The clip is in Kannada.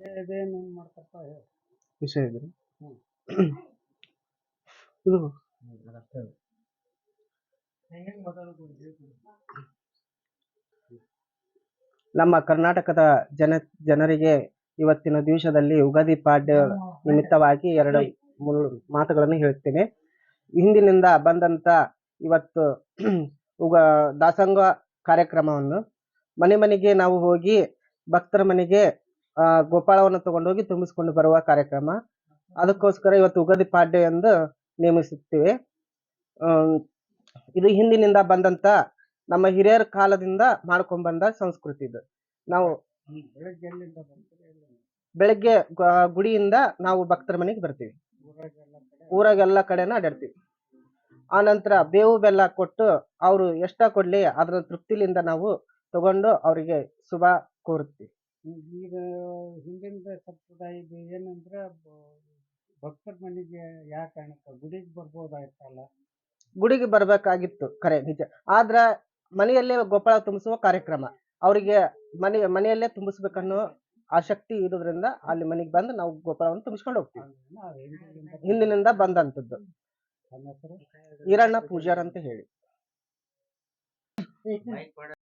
ಇದೇನೇನ್ ಮಾಡ್ತಾರಪ್ಪ ಹೇಳು. ವಿಷಯ ಇದ್ರಿ. ಇದು ನಮ್ಮ ಕರ್ನಾಟಕದ ಜನ ಜನರಿಗೆ ಇವತ್ತಿನ ದಿವಸದಲ್ಲಿ ಯುಗಾದಿ ಪಾಡ್ಯ ನಿಮಿತ್ತವಾಗಿ ಎರಡು ಮೂರು ಮಾತುಗಳನ್ನು ಹೇಳ್ತೇನೆ. ಹಿಂದಿನಿಂದ ಬಂದಂತ ಇವತ್ತು ಉಗ ದಾಸಂಗ ಕಾರ್ಯಕ್ರಮವನ್ನು ಮನೆ ಮನೆಗೆ ನಾವು ಹೋಗಿ ಭಕ್ತರ ಮನೆಗೆ ಗೋಪಾಳವನ್ನು ತಗೊಂಡೋಗಿ ತುಂಬಿಸಿಕೊಂಡು ಬರುವ ಕಾರ್ಯಕ್ರಮ. ಅದಕ್ಕೋಸ್ಕರ ಇವತ್ತು ಉಗಾದಿ ಪಾಡ್ಯ ಎಂದು ನೇಮಿಸುತ್ತೇವೆ. ಇದು ಹಿಂದಿನಿಂದ ಬಂದಂತ ನಮ್ಮ ಹಿರಿಯರ ಕಾಲದಿಂದ ಮಾಡ್ಕೊಂಡ್ ಬಂದ ಸಂಸ್ಕೃತಿ ಇದು. ನಾವು ಬೆಳಗ್ಗೆ ಗುಡಿಯಿಂದ ನಾವು ಭಕ್ತರ ಮನೆಗೆ ಬರ್ತೀವಿ. ಊರಾಗೆಲ್ಲ ಕಡೆ ಊರಾಗೆಲ್ಲ ಕಡೆನ ಅಡ್ಡಾಡ್ತೀವಿ ಆ ನಂತರ ಬೇವು ಬೆಲ್ಲ ಕೊಟ್ಟು ಅವರು ಎಷ್ಟ ಕೊಡ್ಲಿ ಅದರ ತೃಪ್ತಿಲಿಂದ ನಾವು ತಗೊಂಡು ಅವರಿಗೆ ಶುಭ ಕೋರುತ್ತೀವಿ. ಈಗ ಹಿಂದಿನ ಸಂಪ್ರದಾಯ ಇದು ಏನಂದ್ರೆ ಬ- ಭಕ್ತರ ಮನೆಗೆ ಯಾವ ಕಾರಣಕ್ಕೆ? ಗುಡಿಗೆ ಬರ್ಬೋದಾಯ್ತಲ್ಲ? ಗುಡಿಗೆ ಬರ್ಬೇಕಾಗಿತ್ತು ಖರೆ ನಿಜ. ಆದ್ರ ಮನೆಯಲ್ಲೇ ಗೋಪಾಳ ತುಂಬಿಸುವ ಕಾರ್ಯಕ್ರಮ. ಅವರಿಗೆ ಮನೆ ಮನೆಯಲ್ಲೇ ತುಂಬಿಸ್ಬೇಕನ್ನೋ ಆಸಕ್ತಿ ಇರೋದ್ರಿಂದ ಅಲ್ಲಿ ಮನೆಗೆ ಬಂದು ನಾವು ಗೋಪಾಳವನ್ನು ತುಂಬಿಸ್ಕೊಂಡು ಹೋಗ್ತೀವಿ. ಹಿಂದಿನಿಂದ ಬಂದಂತದ್ದು. ಬಂದಂಥದ್ದು ಈರಣ್ಣ ಪೂಜಾರ್ ಅಂತ ಹೇಳಿ.